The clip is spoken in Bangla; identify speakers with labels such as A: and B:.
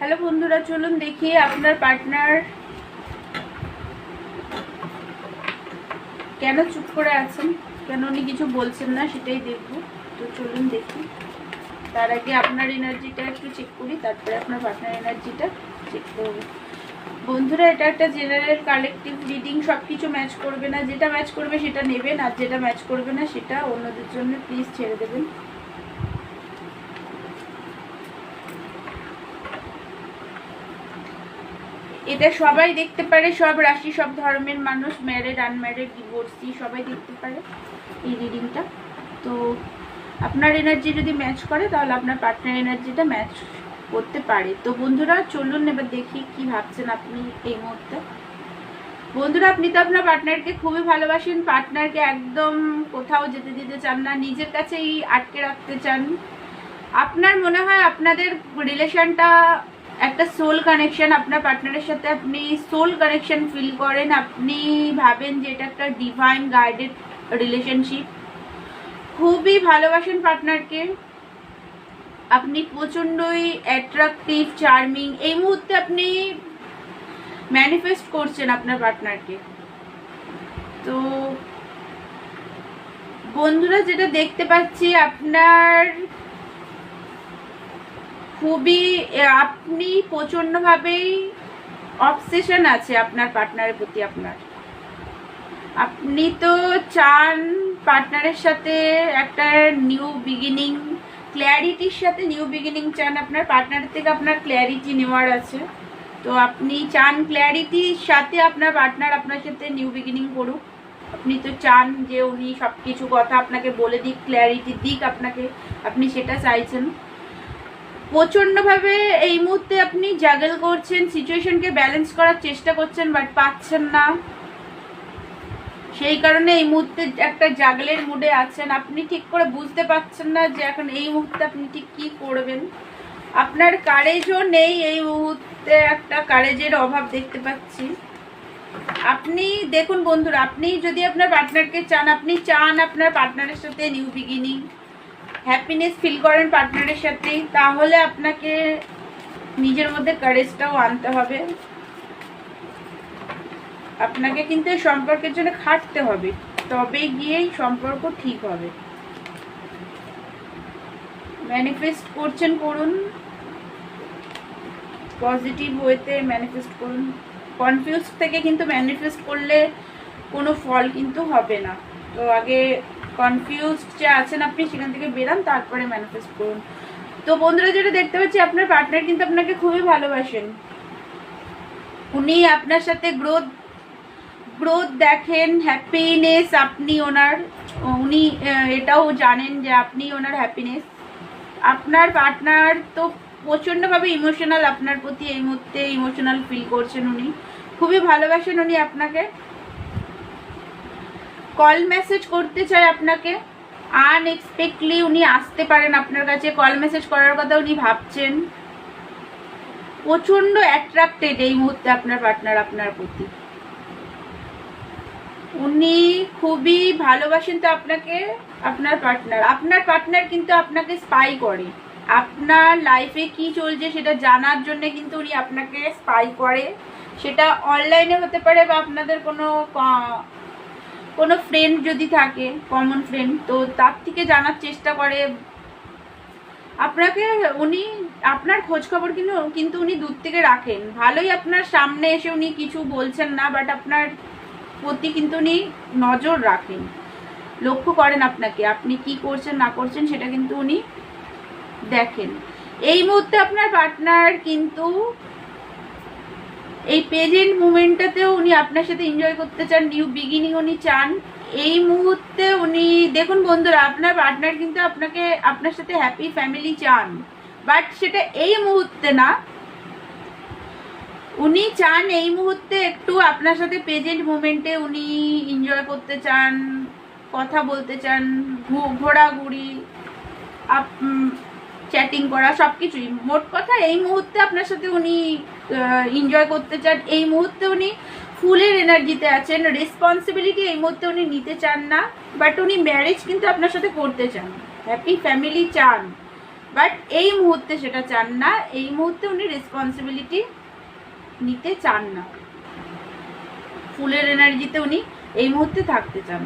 A: হ্যালো বন্ধুরা, চলুন দেখি আপনার পার্টনার কেন চুপ করে আছেন? কেন উনি কিছু বলছেন না সেটাই দেখব। তো চলুন দেখি। তার আগে আপনার এনার্জিটা একটু চেক করি, তারপরে আপনার পার্টনার এনার্জিটা চেক করব। বন্ধুরা, এটা একটা জেনারেল কালেকটিভ রিডিং সব কিছু ম্যাচ করবে না। যেটা ম্যাচ করবে সেটা নেবেন, আর যেটা ম্যাচ করবে না সেটা অন্যদের জন্য প্লিজ ছেড়ে দেবেন। এটা সবাই দেখতে পারে, সব রাশি, সব ধর্মের মানুষ ম্যারেড আনম্যারেড ডিভোর্সি সবাই দেখতে পারে এই রিডিংটা তো আপনার এনার্জি যদি ম্যাচ করে, তাহলে আপনার পার্টনার এনার্জিটা ম্যাচ করতে পারে। তো বন্ধুরা, চলুন এবার দেখি কি ভাবছেন আপনি এই মুহূর্তে। বন্ধুরা, আপনি তো আপনার পার্টনারকে খুবই ভালোবাসেন। পার্টনারকে একদম কোথাও যেতে দিতে চান না, নিজের কাছেই আটকে রাখতে চান। আপনার মনে হয় আপনাদের রিলেশনটা একটা সোল কানেকশন আপনার পার্টনারের সাথে আপনি সোল কানেকশন ফিল করেন, আপনি ভাবেন যে এটা একটা ডিভাইন গাইডেড রিলেশনশিপ খুবই ভালোবাসেন পার্টনারকে আপনি প্রচণ্ডই অ্যাট্রাকটিভ চার্মিং এই মুহূর্তে আপনি ম্যানিফেস্ট করছেন আপনার পার্টনারকে তো বন্ধুরা, যেটা দেখতে পাচ্ছি, আপনার খুবই আপনি প্রচণ্ডভাবেই অবসেশন আছে আপনার পার্টনারের প্রতি আপনার। আপনি তো চান পার্টনারের সাথে একটা নিউ বিগিনিং ক্ল্যারিটির সাথে নিউ বিগিনিং চান আপনার। পার্টনারের থেকে আপনার ক্ল্যারিটি নেওয়ার আছে। তো আপনি চান ক্ল্যারিটির সাথে আপনার পার্টনার আপনার সাথে নিউ বিগিনিং করুক। আপনি তো চান যে উনি সব কিছু কথা আপনাকে বলে দিক ক্ল্যারিটি দিক আপনাকে। আপনি সেটা চাইছেন। প্রচণ্ডভাবে এই মুহূর্তে আপনি জাগল করছেন সিচুয়েশনকে ব্যালেন্স করার চেষ্টা করছেন বাট পাচ্ছেন না। সেই কারণে এই মুহূর্তে একটা জাগলের মুডে আছেন। আপনি ঠিক করে বুঝতে পারছেন না যে এখন এই মুহূর্তে আপনি ঠিক কি করবেন। আপনার কারেজও নেই এই মুহূর্তে, একটা কারেজের অভাব দেখতে পাচ্ছি। আপনি, দেখুন বন্ধুরা, আপনি যদি আপনার পার্টনারকে চান, আপনি চান আপনার পার্টনারের সাথে নিউ বিগিনিং হ্যাপিনেস ফিল করেন পার্টনারের সাথে, তাহলে আপনাকে নিজের মধ্যে কারেজটাও আনতে হবে। আপনাকে কিন্তু এই সম্পর্কের জন্য খাটতে হবে তবে গিয়েই সম্পর্ক ঠিক হবে। ম্যানিফেস্ট করছেন, করুন। পজিটিভ ওয়েতে ম্যানিফেস্ট করুন। কনফিউজ থেকে কিন্তু ম্যানিফেস্ট করলে কোনো ফল কিন্তু হবে না। তো আগে কনফিউজ যে আছেন আপনি, সেখান থেকে বেরান, তারপরে ম্যানিফেস্ট করুন। তো বন্ধুরা, যেটা দেখতে পাচ্ছি, আপনার পার্টনার কিন্তু আপনাকে খুবই ভালোবাসেন। উনি আপনার সাথে গ্রোথ গ্রোথ দেখেন হ্যাপিনেস আপনি ওনার, উনি এটাও জানেন যে আপনি ওনার হ্যাপিনেস আপনার পার্টনার তো প্রচণ্ডভাবে ইমোশনাল আপনার প্রতি এই মুহূর্তে ইমোশনাল ফিল করছেন উনি। খুবই ভালোবাসেন উনি আপনাকে। কল মেসেজ করতে চায় আপনাকে। আনএক্সপেক্টলি উনি আসতে পারেন আপনার কাছে। কল মেসেজ করার কথা উনি ভাবছেন। প্রচণ্ড অ্যাট্রাক্টেড এই মুহূর্তে আপনার পার্টনার আপনার প্রতি। উনি খুবই ভালোবাসেন তো আপনাকে, আপনার পার্টনার আপনার পার্টনার কিন্তু আপনাকে স্পাই করে। আপনার লাইফে কি চলছে সেটা জানার জন্য কিন্তু উনি আপনাকে স্পাই করে। সেটা অনলাইনে হতে পারে বা আপনাদের কোনো কোনো ফ্রেন্ড যদি থাকে কমন ফ্রেন্ড তো তার থেকে জানার চেষ্টা করে। আপনাকে উনি, আপনার খোঁজ খবর কিন্তু কিন্তু উনি দূর থেকে রাখেন। ভালোই আপনার সামনে এসে উনি কিছু বলছেন না বাট আপনার প্রতি কিন্তু উনি নজর রাখেন। লক্ষ্য করেন আপনাকে, আপনি কি করছেন, না করছেন, সেটা কিন্তু উনি দেখেন। এই মুহূর্তে আপনার পার্টনার কিন্তু এই প্রেজেন্ট মুমেন্টটাতেও উনি আপনার সাথে এনজয় করতে চান নিউ বিগিনিং উনি চান, এই মুহূর্তে উনি, দেখুন বন্ধুরা, আপনার পার্টনার কিন্তু আপনাকে, আপনার সাথে হ্যাপি ফ্যামিলি চান বাট সেটা এই মুহূর্তে না। উনি চান এই মুহূর্তে একটু আপনার সাথে প্রেজেন্ট মুমেন্টে উনি এনজয় করতে চান, কথা বলতে চান ঘোরাঘুরি চ্যাটিং করা সব কিছুই মোট কথা, এই মুহূর্তে আপনার সাথে উনি এনজয় করতে চান, এই মুহূর্তে উনি ফুলের এনার্জিতে আছেন। রেসপন্সিবিলিটি এই মুহূর্তে উনি নিতে চান না বাট উনি ম্যারেজ কিন্তু আপনার সাথে করতে চান। হ্যাপি ফ্যামিলি চান। বাট এই মুহূর্তে সেটা চান না, এই মুহূর্তে উনি রেসপন্সিবিলিটি নিতে চান না। ফুলের এনার্জিতে উনি এই মুহূর্তে থাকতে চান।